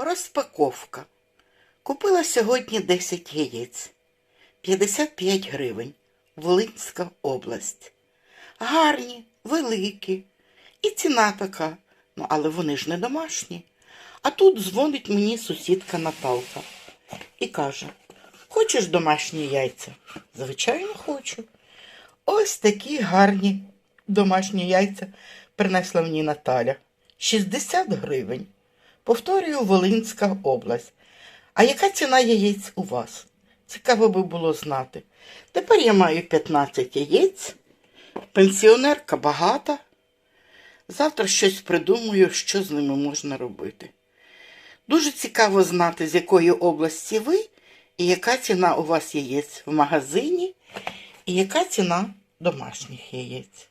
Розпаковка. Купила сьогодні 10 яєць. 55 гривень. Волинська область. Гарні, великі. І ціна така. Ну, але вони ж не домашні. А тут дзвонить мені сусідка Наталка і каже: Хочеш домашні яйця? Звичайно, хочу. Ось такі гарні домашні яйця принесла мені Наталя. 60 гривень. Повторюю, Волинська область. А яка ціна яєць у вас? Цікаво би було знати. Тепер я маю 15 яєць, пенсіонерка багата. Завтра щось придумаю, що з ними можна робити. Дуже цікаво знати, з якої області ви, і яка ціна у вас яєць в магазині, і яка ціна домашніх яєць.